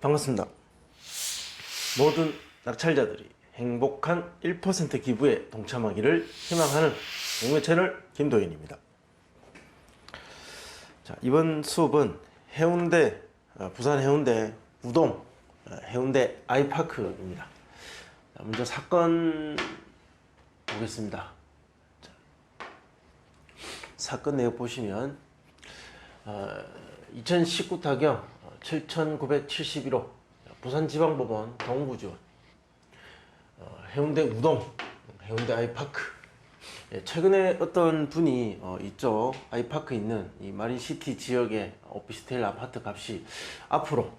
반갑습니다. 모든 낙찰자들이 행복한 1% 기부에 동참하기를 희망하는 공유 채널 김도현입니다. 자, 이번 수업은 해운대, 어, 부산 해운대 우동, 어, 해운대 아이파크입니다. 자, 먼저 사건 보겠습니다. 자, 사건 내역 보시면 어, 2019 타경 7,971호 부산지방법원 동부지원 어, 해운대 우동 해운대 아이파크 예, 최근에 어떤 분이 어, 이쪽 아이파크 있는 이 마린시티 지역의 오피스텔 아파트 값이 앞으로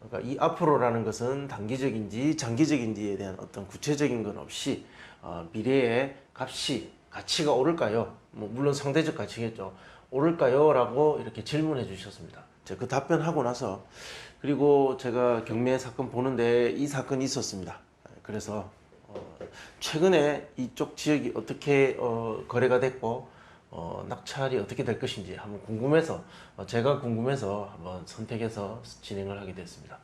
그러니까 이 앞으로라는 것은 단기적인지 장기적인지에 대한 어떤 구체적인 건 없이 어, 미래에 값이 가치가 오를까요? 뭐 물론 상대적 가치겠죠. 오를까요? 라고 이렇게 질문해 주셨습니다. 그 답변하고 나서 그리고 제가 경매 사건 보는데 이 사건이 있었습니다. 그래서 어, 최근에 이쪽 지역이 어떻게 어, 거래가 됐고 어, 낙찰이 어떻게 될 것인지 한번 궁금해서 어, 제가 궁금해서 한번 선택해서 진행을 하게 됐습니다.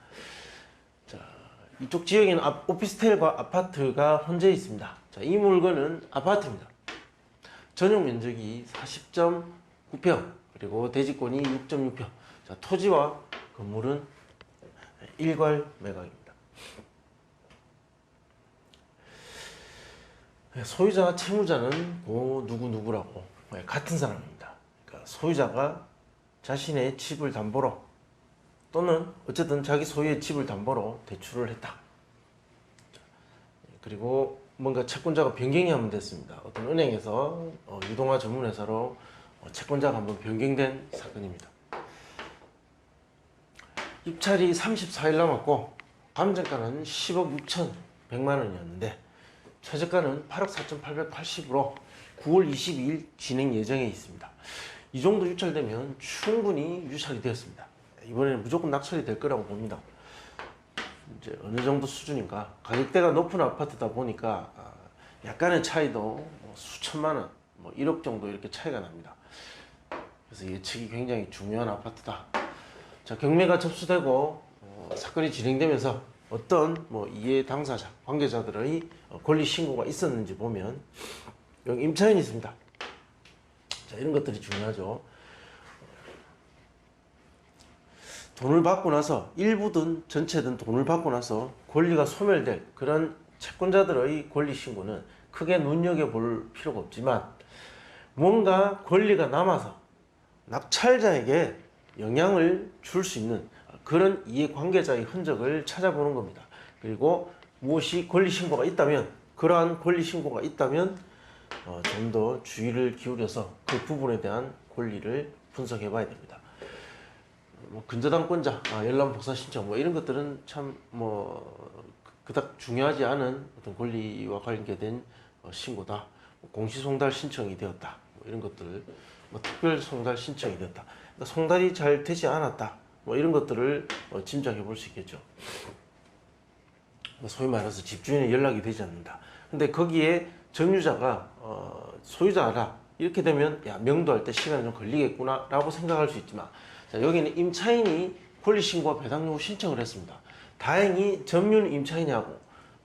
자, 이쪽 지역에는 아- 오피스텔과 아파트가 혼재 있습니다. 자, 이 물건은 아파트입니다. 전용 면적이 40.9평 그리고 대지권이 6.6평. 자, 토지와 건물은 일괄 매각입니다. 네, 소유자와 채무자는 뭐 누구 누구라고 네, 같은 사람입니다. 그러니까 소유자가 자신의 집을 담보로 또는 어쨌든 자기 소유의 집을 담보로 대출을 했다. 그리고 뭔가 채권자가 변경이 한번 됐습니다. 어떤 은행에서 어, 유동화 전문회사로 어, 채권자가 한번 변경된 사건입니다. 입찰이 34일 남았고 감정가는 10억 6천 100만 원이었는데 최저가는 8억 4,880으로 9월 22일 진행 예정에 있습니다. 이 정도 유찰되면 충분히 유찰이 되었습니다. 이번에는 무조건 낙찰이 될 거라고 봅니다. 이제 어느 정도 수준인가 가격대가 높은 아파트다 보니까 아, 약간의 차이도 뭐 수천만 원, 뭐 1억 정도 이렇게 차이가 납니다. 그래서 예측이 굉장히 중요한 아파트다. 자 경매가 접수되고 어, 사건이 진행되면서 어떤 뭐 이해 당사자 관계자들의 어, 권리 신고가 있었는지 보면 여기 임차인이 있습니다. 자 이런 것들이 중요하죠. 돈을 받고 나서 일부든 전체든 돈을 받고 나서 권리가 소멸될 그런 채권자들의 권리 신고는 크게 눈여겨볼 필요가 없지만 뭔가 권리가 남아서 낙찰자에게 영향을 줄 수 있는 그런 이해관계자의 흔적을 찾아보는 겁니다. 그리고 무엇이 권리 신고가 있다면 그러한 권리 신고가 있다면 어, 좀 더 주의를 기울여서 그 부분에 대한 권리를 분석해 봐야 됩니다. 뭐 근저당권자, 아, 열람 복사 신청 뭐 이런 것들은 참 뭐 그닥 중요하지 않은 어떤 권리와 관계된 어, 신고다. 뭐 공시송달 신청이 되었다. 뭐 이런 것들, 뭐 특별 송달 신청이 되었다. 그러니까 송달이 잘 되지 않았다. 뭐 이런 것들을 어, 짐작해 볼 수 있겠죠. 뭐 소위 말해서 집주인의 연락이 되지 않는다. 근데 거기에 점유자가 어, 소유자라 이렇게 되면 야 명도할 때 시간이 좀 걸리겠구나 라고 생각할 수 있지만 자, 여기는 임차인이 권리 신고와 배당 요구 신청을 했습니다. 다행히 점유는 임차인하고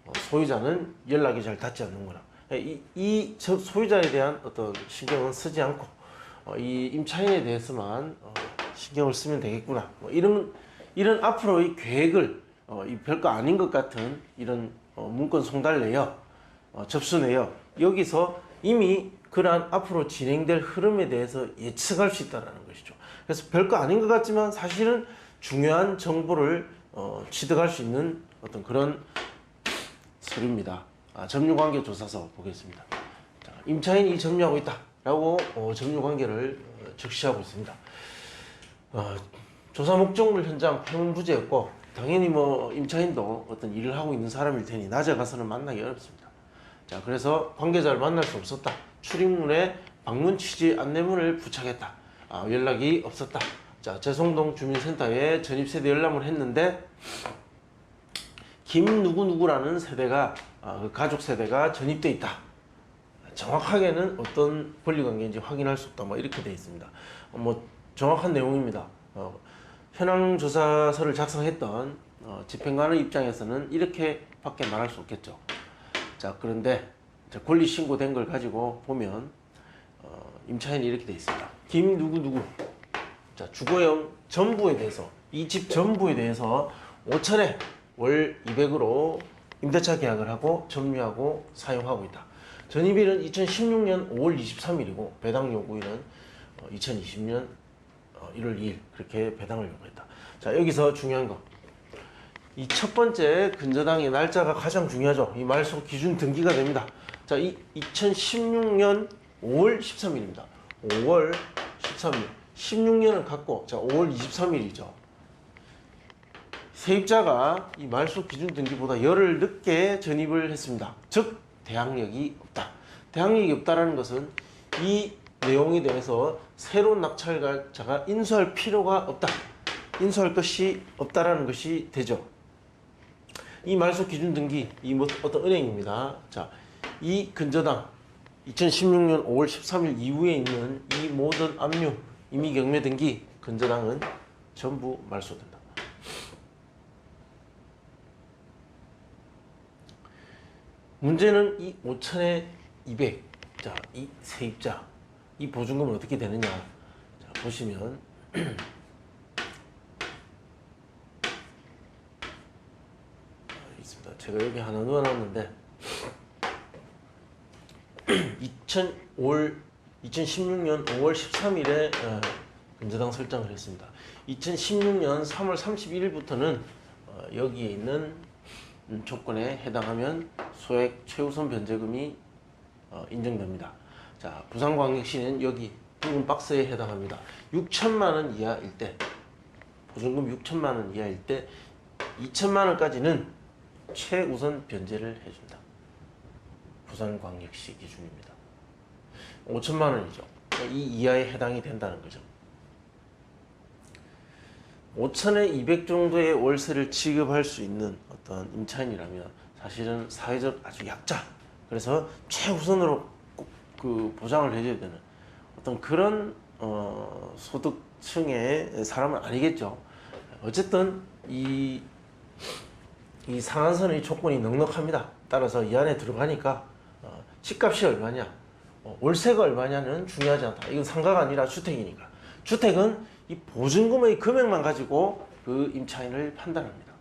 어, 소유자는 연락이 잘 닿지 않는구나. 이, 이 저- 소유자에 대한 어떤 신경은 쓰지 않고 어, 이 임차인에 대해서만 어, 신경을 쓰면 되겠구나. 뭐 이런 이런 앞으로의 계획을 어, 이 별거 아닌 것 같은 이런 어, 문건 송달 내역, 어, 접수 내역 여기서 이미 그러한 앞으로 진행될 흐름에 대해서 예측할 수 있다는 것이죠. 그래서 별거 아닌 것 같지만 사실은 중요한 정보를 어, 취득할 수 있는 어떤 그런 서류입니다. 아, 점유관계 조사서 보겠습니다. 자, 임차인이 점유하고 있다 라고 어, 점유관계를 어, 적시하고 있습니다. 어, 조사 목적물 현장 폐문 부재였고 당연히 뭐 임차인도 어떤 일을 하고 있는 사람일 테니 낮에 가서는 만나기 어렵습니다. 자 그래서 관계자를 만날 수 없었다. 출입문에 방문 취지 안내문을 부착했다. 아, 연락이 없었다. 자 재송동 주민센터에 전입세대 열람을 했는데 김 누구 누구라는 세대가 아, 그 가족 세대가 전입돼 있다. 정확하게는 어떤 권리 관계인지 확인할 수 없다. 뭐 이렇게 돼 있습니다. 어, 뭐 정확한 내용입니다. 어, 현황 조사서를 작성했던 어, 집행관의 입장에서는 이렇게밖에 말할 수 없겠죠. 자 그런데 권리 신고된 걸 가지고 보면 어, 임차인이 이렇게 돼 있습니다. 김 누구 누구 자 주거용 전부에 대해서 이 집 전부에 대해서 5천에 월 200으로 임대차 계약을 하고 점유하고 사용하고 있다. 전입일은 2016년 5월 23일이고 배당 요구일은 2020년 1월 2일 그렇게 배당을 요구했다. 자 여기서 중요한 거. 이 첫 번째 근저당의 날짜가 가장 중요하죠. 이 말소 기준 등기가 됩니다. 자, 이 2016년 5월 13일입니다. 5월 13일. 16년을 갖고 자, 5월 23일이죠. 세입자가 이 말소 기준 등기보다 열흘 늦게 전입을 했습니다. 즉 대항력이 없다. 대항력이 없다라는 것은 이 내용에 대해서 새로운 낙찰자가 인수할 필요가 없다. 인수할 것이 없다라는 것이 되죠. 이 말소 기준 등기 이 뭐 어떤 은행입니다. 자, 이 근저당 2016년 5월 13일 이후에 있는 이 모든 압류 임의 경매 등기 근저당은 전부 말소된다. 문제는 이 5천에 200. 자, 이 세입자 이 보증금은 어떻게 되느냐? 자, 보시면 있습니다. 제가 여기 하나 넣어놨는데 2005월 2016년 5월 13일에 어, 근저당 설정을 했습니다. 2016년 3월 31일부터는 어, 여기에 있는 음, 조건에 해당하면 소액 최우선 변제금이 어, 인정됩니다. 자, 부산광역시는 여기 붉은 박스에 해당합니다. 6천만 원 이하일 때 보증금 6천만 원 이하일 때 2천만 원까지는 최우선 변제를 해준다. 부산광역시 기준입니다. 5천만 원이죠. 이 이하에 해당이 된다는 거죠. 5천에 200 정도의 월세를 지급할 수 있는 어떤 임차인이라면 사실은 사회적 아주 약자. 그래서 최우선으로 꼭 그 보장을 해줘야 되는 어떤 그런 어, 소득층의 사람은 아니겠죠. 어쨌든 이, 이 상한선의 조건이 넉넉합니다. 따라서 이 안에 들어가니까 어, 집값이 얼마냐, 어, 월세가 얼마냐는 중요하지 않다. 이건 상가가 아니라 주택이니까. 주택은 이 보증금의 금액만 가지고 그 임차인을 판단합니다.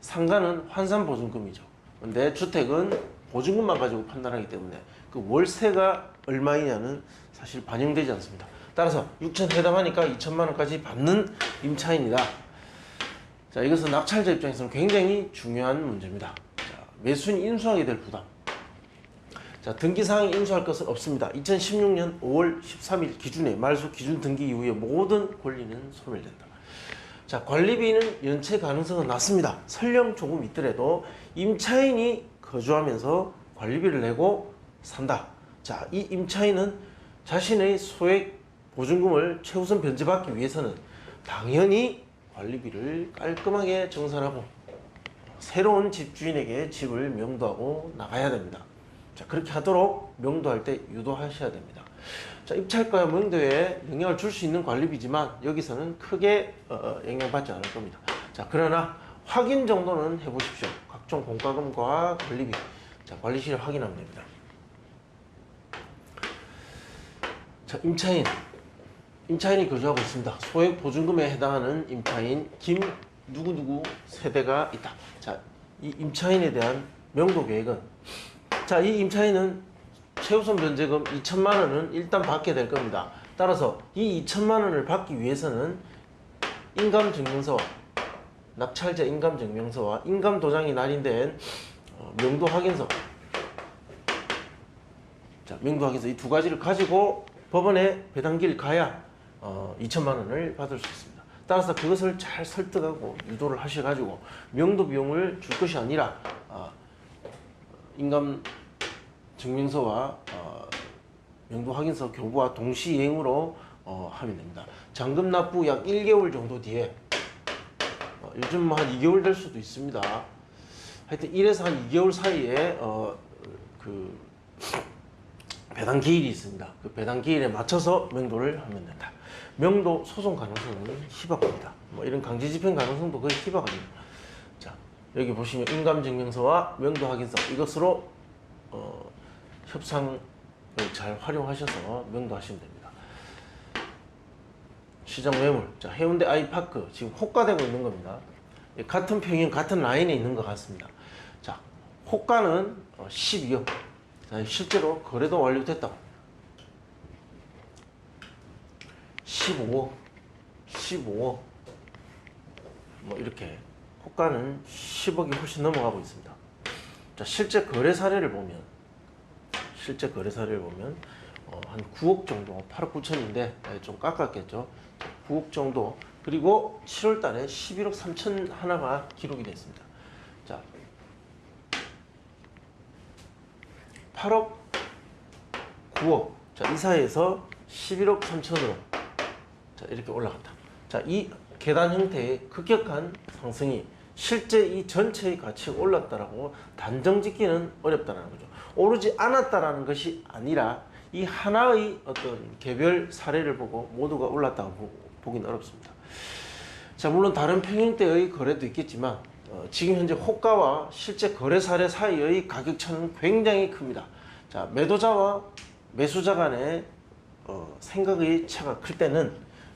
상가는 환산 보증금이죠. 근데 주택은 보증금만 가지고 판단하기 때문에 그 월세가 얼마이냐는 사실 반영되지 않습니다. 따라서 6천 해당하니까 2천만 원까지 받는 임차인이다. 자, 이것은 낙찰자 입장에서는 굉장히 중요한 문제입니다. 자, 매수인 인수하게 될 부담. 자, 등기사항이 인수할 것은 없습니다. 2016년 5월 13일 기준에 말소 기준 등기 이후에 모든 권리는 소멸된다. 자, 관리비는 연체 가능성은 낮습니다. 설령 조금 있더라도 임차인이 거주하면서 관리비를 내고 산다. 자, 이 임차인은 자신의 소액 보증금을 최우선 변제받기 위해서는 당연히 관리비를 깔끔하게 정산하고 새로운 집주인에게 집을 명도하고 나가야 됩니다. 자, 그렇게 하도록 명도할 때 유도하셔야 됩니다. 자, 입찰가 명도에 영향을 줄 수 있는 관리비지만 여기서는 크게 어, 영향받지 않을 겁니다. 자, 그러나 확인 정도는 해보십시오. 각종 공과금과 관리비. 자, 관리실에 확인하면 됩니다. 자, 임차인. 임차인이 거주하고 있습니다. 소액 보증금에 해당하는 임차인 김 누구누구 세대가 있다. 자, 이 임차인에 대한 명도 계획은 자, 이 임차인은 최우선 변제금 2천만 원은 일단 받게 될 겁니다. 따라서 이 2천만 원을 받기 위해서는 인감 증명서와 낙찰자 인감 증명서와 인감 도장이 날인된 어, 명도 확인서 자, 명도 확인서 이 두 가지를 가지고 법원에 배당기를 가야 어, 2천만 원을 받을 수 있습니다. 따라서 그것을 잘 설득하고 유도를 하셔가지고 명도 비용을 줄 것이 아니라 아, 인감 증명서와 어, 명도 확인서 교부와 동시 이행으로 어, 하면 됩니다. 잔금 납부 약 1개월 정도 뒤에 어, 요즘 뭐한 2개월 될 수도 있습니다. 하여튼 1에서 한 2개월 사이에 어, 그 배당 기일이 있습니다. 그 배당 기일에 맞춰서 명도를 하면 된다. 명도 소송 가능성은 희박합니다. 뭐 이런 강제 집행 가능성도 거의 희박합니다. 여기 보시면 인감증명서와 명도 확인서 이것으로 어, 협상을 잘 활용하셔서 명도하시면 됩니다. 시장 매물, 자 해운대 아이파크 지금 호가되고 있는 겁니다. 예, 같은 평형, 같은 라인에 있는 것 같습니다. 자 호가는 어, 12억. 자 실제로 거래도 완료됐다고. 15억, 15억. 뭐 이렇게 호가는 10억이 훨씬 넘어가고 있습니다. 자 실제 거래 사례를 보면 실제 거래 사례를 보면 어, 한 9억 정도, 8억 9천인데 좀 깎았겠죠. 9억 정도 그리고 7월 달에 11억 3천 하나가 기록이 됐습니다. 자 8억 9억 자, 이 사이에서 11억 3천으로 자, 이렇게 올라갔다. 자, 이 계단 형태의 급격한 상승이 실제 이 전체의 가치가 올랐다라고 단정 짓기는 어렵다는 거죠. 오르지 않았다라는 것이 아니라 이 하나의 어떤 개별 사례를 보고 모두가 올랐다고 보고, 보기는 어렵습니다. 자, 물론 다른 평형대의 거래도 있겠지만 어, 지금 현재 호가와 실제 거래 사례 사이의 가격 차는 굉장히 큽니다. 자, 매도자와 매수자 간의 어, 생각의 차가 클 때는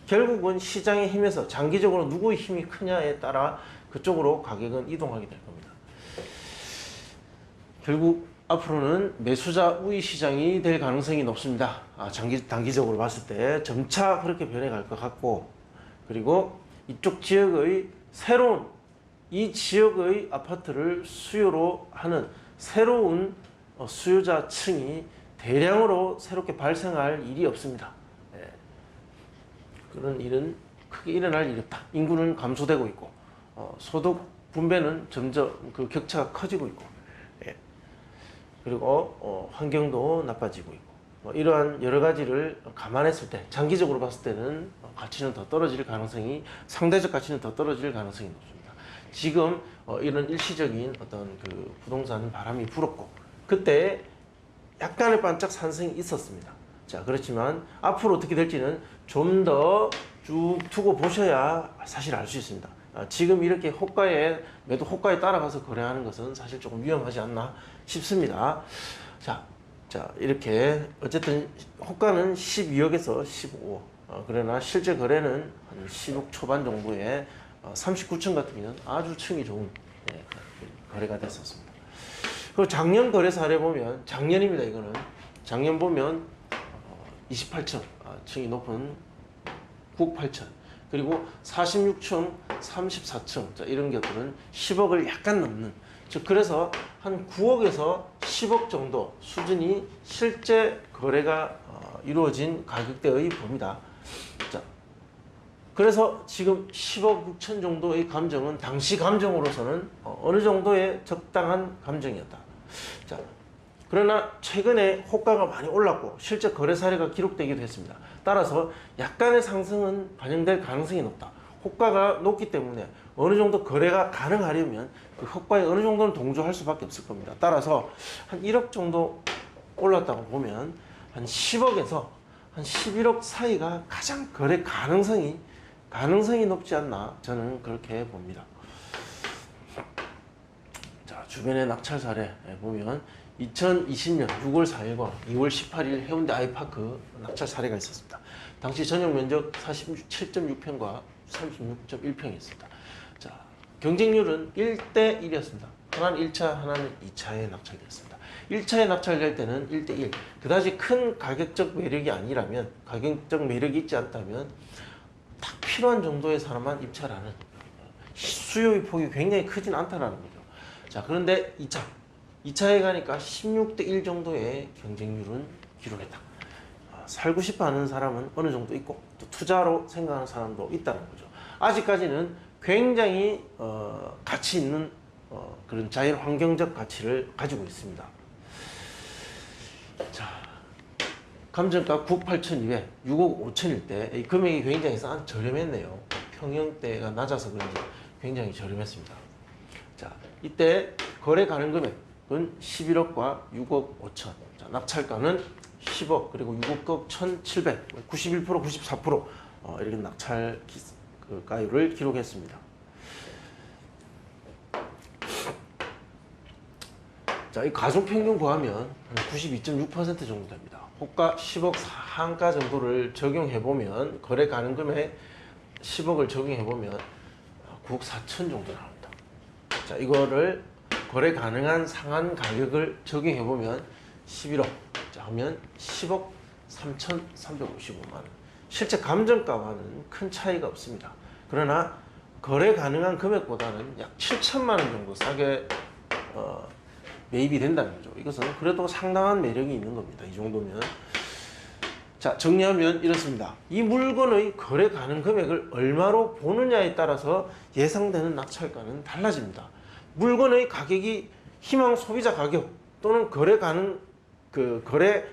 결국은 시장의 힘에서 장기적으로 누구의 힘이 크냐에 따라 그쪽으로 가격은 이동하게 될 겁니다. 결국 앞으로는 매수자 우위 시장이 될 가능성이 높습니다. 아, 장기 단기적으로 봤을 때 점차 그렇게 변해갈 것 같고 그리고 이쪽 지역의 새로운 이 지역의 아파트를 수요로 하는 새로운 어, 수요자 층이 대량으로 새롭게 발생할 일이 없습니다. 예. 그런 일은 크게 일어날 일이 없다. 인구는 감소되고 있고 어, 소득 분배는 점점 그 격차가 커지고 있고 예. 그리고 어, 환경도 나빠지고 있고 뭐 이러한 여러 가지를 감안했을 때 장기적으로 봤을 때는 어, 가치는 더 떨어질 가능성이 상대적 가치는 더 떨어질 가능성이 높습니다. 지금 어, 이런 일시적인 어떤 그 부동산 바람이 불었고 그때 약간의 반짝 산성이 있었습니다. 자 그렇지만 앞으로 어떻게 될지는 좀 더 쭉 두고 보셔야 사실 알 수 있습니다. 아, 지금 이렇게 호가에 매도 호가에 따라가서 거래하는 것은 사실 조금 위험하지 않나 싶습니다. 자, 자 이렇게 어쨌든 호가는 12억에서 15억. 어, 그러나 실제 거래는 한 10억 초반 정도에 어, 39층 같으면 아주 층이 좋은 예, 거래가 됐었습니다. 그리고 작년 거래 사례 보면 작년입니다. 이거는 작년 보면 어, 28층 아, 층이 높은 9억 8천 그리고 46층, 34층 자, 이런 것들은 10억을 약간 넘는 즉 그래서 한 9억에서 10억 정도 수준이 실제 거래가 어, 이루어진 가격대의 범위다. 자, 그래서 지금 10억 6천 정도의 감정은 당시 감정으로서는 어, 어느 정도의 적당한 감정이었다. 자, 그러나 최근에 호가가 많이 올랐고 실제 거래 사례가 기록되기도 했습니다. 따라서 약간의 상승은 반영될 가능성이 높다. 호가가 높기 때문에 어느 정도 거래가 가능하려면 그 호가에 어느 정도는 동조할 수밖에 없을 겁니다. 따라서 한 1억 정도 올랐다고 보면 한 10억에서 한 11억 사이가 가장 거래 가능성이 가능성이 높지 않나 저는 그렇게 봅니다. 자 주변의 낙찰 사례 보면 2020년 6월 4일과 2월 18일 해운대 아이파크 낙찰 사례가 있었습니다. 당시 전용 면적 47.6평과 36.1평이었습니다. 자, 경쟁률은 1대 1이었습니다. 하나는 1차, 하나는 2차에 낙찰되었습니다. 1차에 낙찰될 때는 1대 1. 그다지 큰 가격적 매력이 아니라면, 가격적 매력이 있지 않다면 딱 필요한 정도의 사람만 입찰하는 수요의 폭이 굉장히 크진 않다라는 거죠. 자, 그런데 2차. 2차에 가니까 16대 1 정도의 경쟁률은 기록했다. 아, 살고 싶어 하는 사람은 어느 정도 있고 또 투자로 생각하는 사람도 있다는 거죠. 아직까지는 굉장히 어, 가치 있는 어, 그런 자연 환경적 가치를 가지고 있습니다. 자, 감정가 9억 8천2에 6억 5천일 때이 금액이 굉장히 싸 저렴했네요. 평형대가 낮아서 그런지 굉장히 저렴했습니다. 자, 이때 거래 가능 금액 은 11억과 6억 5천. 자, 낙찰가는 10억 그리고 6억 1,700, 91% 94% 어, 이렇게 낙찰 기, 그 가율을 기록했습니다. 자, 이 가중 평균 구하면 한92.6% 정도 됩니다. 호가 10억 상가 정도를 적용해 보면 거래 가능 금액 10억을 적용해 보면 9억 4천 정도 나옵니다. 자, 이거를 거래 가능한 상한 가격을 적용해 보면 11억. 자, 하면 10억 3,355만 원. 실제 감정가와는 큰 차이가 없습니다. 그러나 거래 가능한 금액보다는 약 7천만 원 정도 싸게 어, 매입이 된다는 거죠. 이것은 그래도 상당한 매력이 있는 겁니다. 이 정도면. 자, 정리하면 이렇습니다. 이 물건의 거래 가능 금액을 얼마로 보느냐에 따라서 예상되는 낙찰가는 달라집니다. 물건의 가격이 희망 소비자 가격 또는 거래 가능 그 거래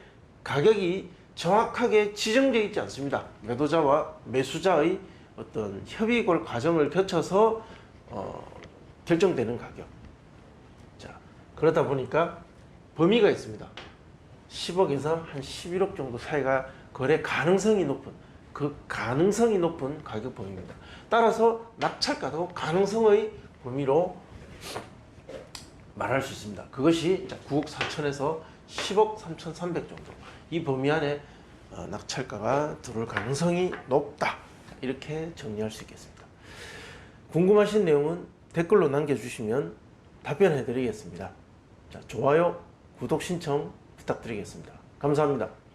가격이 정확하게 지정되어 있지 않습니다. 매도자와 매수자의 어떤 협의골 과정을 거쳐서 어, 결정되는 가격. 자, 그러다 보니까 범위가 있습니다. 10억에서 한 11억 정도 사이가 거래 가능성이 높은 그 가능성이 높은 가격 범위입니다. 따라서 낙찰가도 가능성의 범위로 말할 수 있습니다. 그것이 9억 4천에서 10억 3,300 정도 이 범위 안에 어, 낙찰가가 들어올 가능성이 높다 이렇게 정리할 수 있겠습니다. 궁금하신 내용은 댓글로 남겨주시면 답변해 드리겠습니다. 자, 좋아요, 구독 신청 부탁드리겠습니다. 감사합니다.